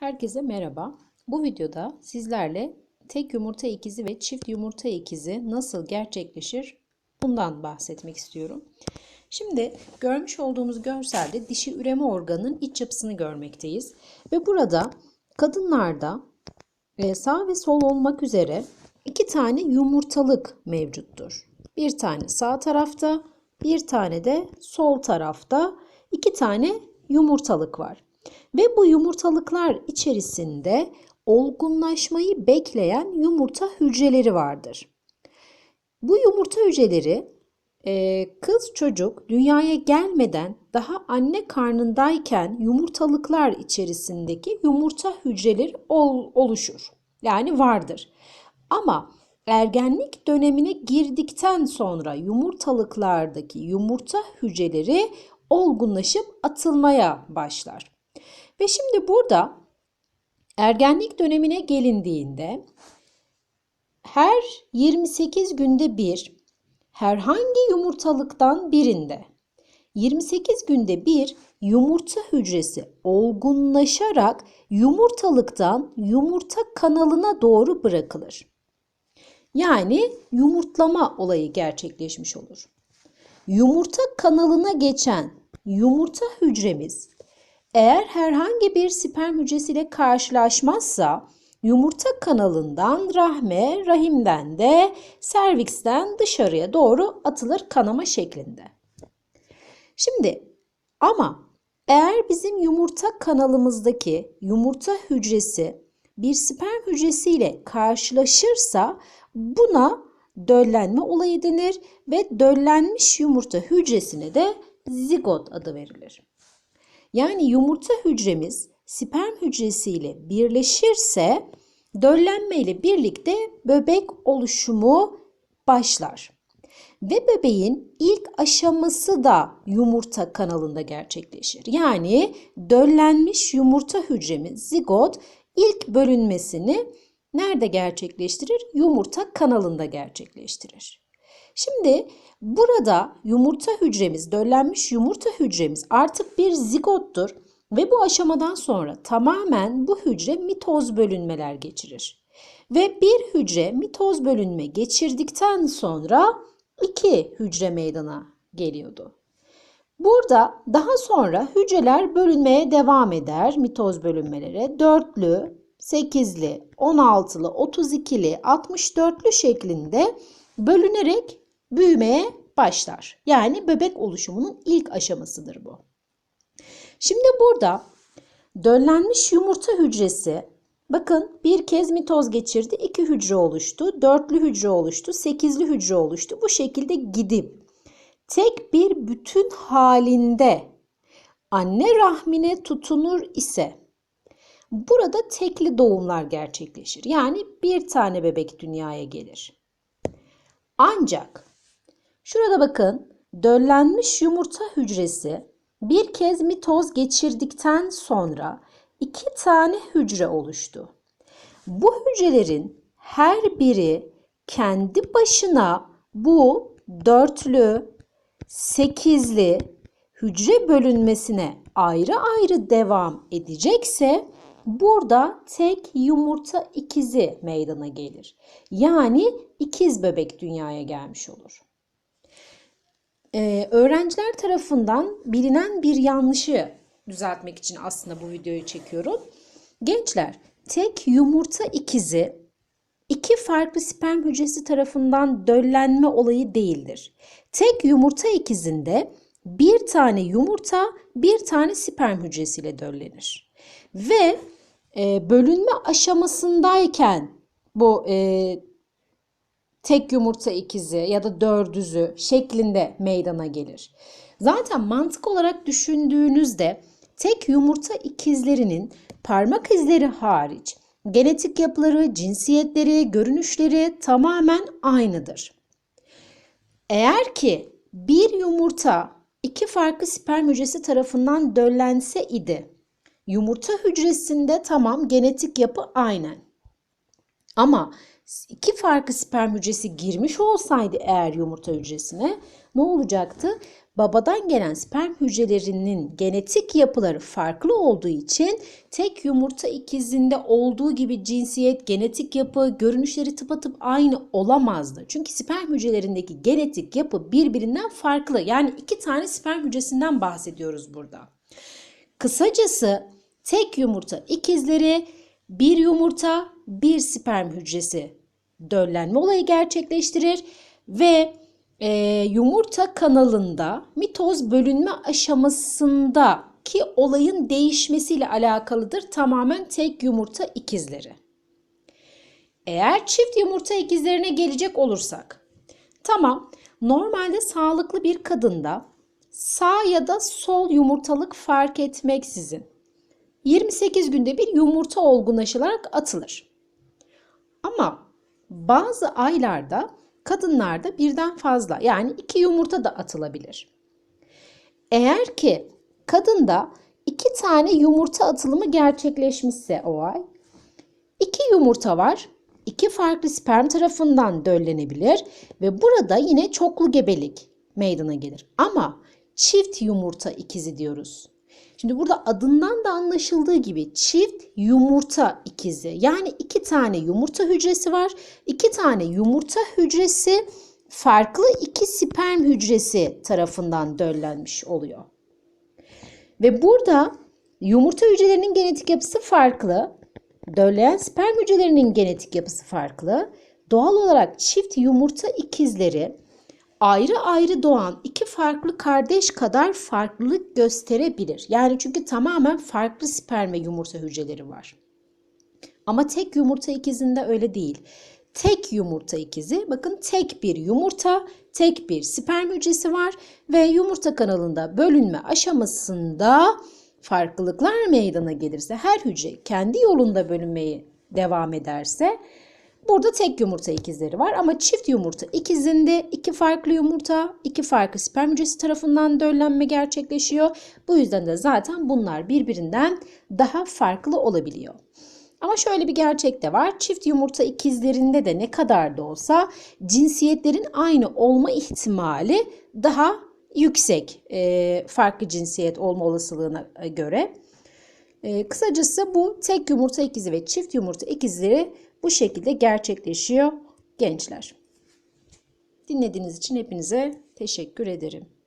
Herkese merhaba. Bu videoda sizlerle tek yumurta ikizi ve çift yumurta ikizi nasıl gerçekleşir bundan bahsetmek istiyorum. Şimdi görmüş olduğumuz görselde dişi üreme organının iç yapısını görmekteyiz. Ve burada kadınlarda e, sağ ve sol olmak üzere iki tane yumurtalık mevcuttur. Bir tane sağ tarafta, bir tane de sol tarafta iki tane yumurtalık var. Ve bu yumurtalıklar içerisinde olgunlaşmayı bekleyen yumurta hücreleri vardır. Bu yumurta hücreleri e, kız çocuk dünyaya gelmeden daha anne karnındayken yumurtalıklar içerisindeki yumurta hücreleri ol, oluşur. Yani vardır. Ama ergenlik dönemine girdikten sonra yumurtalıklardaki yumurta hücreleri olgunlaşıp atılmaya başlar. Ve şimdi burada ergenlik dönemine gelindiğinde her 28 günde bir herhangi yumurtalıktan birinde 28 günde bir yumurta hücresi olgunlaşarak yumurtalıktan yumurta kanalına doğru bırakılır. Yani yumurtlama olayı gerçekleşmiş olur. Yumurta kanalına geçen yumurta hücremiz eğer herhangi bir sperm hücresiyle karşılaşmazsa yumurta kanalından rahme, rahimden de serviksten dışarıya doğru atılır kanama şeklinde. Şimdi ama eğer bizim yumurta kanalımızdaki yumurta hücresi bir sperm hücresiyle karşılaşırsa buna döllenme olayı denir ve döllenmiş yumurta hücresine de zigot adı verilir. Yani yumurta hücremiz sperm hücresiyle birleşirse döllenme ile birlikte böbek oluşumu başlar. Ve bebeğin ilk aşaması da yumurta kanalında gerçekleşir. Yani döllenmiş yumurta hücremiz zigot ilk bölünmesini nerede gerçekleştirir? Yumurta kanalında gerçekleştirir. Şimdi burada yumurta hücremiz, döllenmiş yumurta hücremiz artık bir zigottur ve bu aşamadan sonra tamamen bu hücre mitoz bölünmeler geçirir. Ve bir hücre mitoz bölünme geçirdikten sonra iki hücre meydana geliyordu. Burada daha sonra hücreler bölünmeye devam eder mitoz bölünmelere. Dörtlü, sekizli, on altılı, otuz ikili, altmış dörtlü şeklinde bölünerek büyümeye başlar. Yani bebek oluşumunun ilk aşamasıdır bu. Şimdi burada döllenmiş yumurta hücresi bakın bir kez mitoz geçirdi. iki hücre oluştu. Dörtlü hücre oluştu. Sekizli hücre oluştu. Bu şekilde gidip tek bir bütün halinde anne rahmine tutunur ise burada tekli doğumlar gerçekleşir. Yani bir tane bebek dünyaya gelir. Ancak Şurada bakın döllenmiş yumurta hücresi bir kez mitoz geçirdikten sonra iki tane hücre oluştu. Bu hücrelerin her biri kendi başına bu dörtlü, sekizli hücre bölünmesine ayrı ayrı devam edecekse burada tek yumurta ikizi meydana gelir. Yani ikiz bebek dünyaya gelmiş olur. Ee, öğrenciler tarafından bilinen bir yanlışı düzeltmek için aslında bu videoyu çekiyorum. Gençler, tek yumurta ikizi iki farklı sperm hücresi tarafından döllenme olayı değildir. Tek yumurta ikizinde bir tane yumurta bir tane sperm hücresiyle döllenir. Ve e, bölünme aşamasındayken bu e, tek yumurta ikizi ya da dördüzü şeklinde meydana gelir. Zaten mantık olarak düşündüğünüzde tek yumurta ikizlerinin parmak izleri hariç genetik yapıları, cinsiyetleri, görünüşleri tamamen aynıdır. Eğer ki bir yumurta iki farklı sperm hücresi tarafından döllense idi, yumurta hücresinde tamam genetik yapı aynen. Ama iki farklı sperm hücresi girmiş olsaydı eğer yumurta hücresine ne olacaktı? babadan gelen sperm hücrelerinin genetik yapıları farklı olduğu için tek yumurta ikizinde olduğu gibi cinsiyet, genetik yapı, görünüşleri tıpatıp aynı olamazdı. Çünkü sperm hücrelerindeki genetik yapı birbirinden farklı. Yani iki tane sperm hücresinden bahsediyoruz burada. Kısacası tek yumurta ikizleri bir yumurta bir sperm hücresi döllenme olayı gerçekleştirir ve e, yumurta kanalında mitoz bölünme aşamasındaki olayın değişmesiyle alakalıdır tamamen tek yumurta ikizleri. Eğer çift yumurta ikizlerine gelecek olursak, tamam normalde sağlıklı bir kadında sağ ya da sol yumurtalık fark etmeksizin 28 günde bir yumurta olgunlaşılarak atılır. Ama bazı aylarda kadınlarda birden fazla yani iki yumurta da atılabilir. Eğer ki kadında iki tane yumurta atılımı gerçekleşmişse o ay iki yumurta var. iki farklı sperm tarafından döllenebilir ve burada yine çoklu gebelik meydana gelir. Ama çift yumurta ikizi diyoruz. Şimdi burada adından da anlaşıldığı gibi çift yumurta ikizi. Yani iki tane yumurta hücresi var. İki tane yumurta hücresi farklı iki sperm hücresi tarafından döllenmiş oluyor. Ve burada yumurta hücrelerinin genetik yapısı farklı. Dölleyen sperm hücrelerinin genetik yapısı farklı. Doğal olarak çift yumurta ikizleri ayrı ayrı doğan iki farklı kardeş kadar farklılık gösterebilir. Yani çünkü tamamen farklı sperm ve yumurta hücreleri var. Ama tek yumurta ikizinde öyle değil. Tek yumurta ikizi bakın tek bir yumurta, tek bir sperm hücresi var ve yumurta kanalında bölünme aşamasında farklılıklar meydana gelirse her hücre kendi yolunda bölünmeyi devam ederse Burada tek yumurta ikizleri var ama çift yumurta ikizinde iki farklı yumurta, iki farklı sperm hücresi tarafından döllenme gerçekleşiyor. Bu yüzden de zaten bunlar birbirinden daha farklı olabiliyor. Ama şöyle bir gerçek de var. Çift yumurta ikizlerinde de ne kadar da olsa cinsiyetlerin aynı olma ihtimali daha yüksek e, farklı cinsiyet olma olasılığına göre. E, kısacası bu tek yumurta ikizi ve çift yumurta ikizleri bu şekilde gerçekleşiyor gençler. Dinlediğiniz için hepinize teşekkür ederim.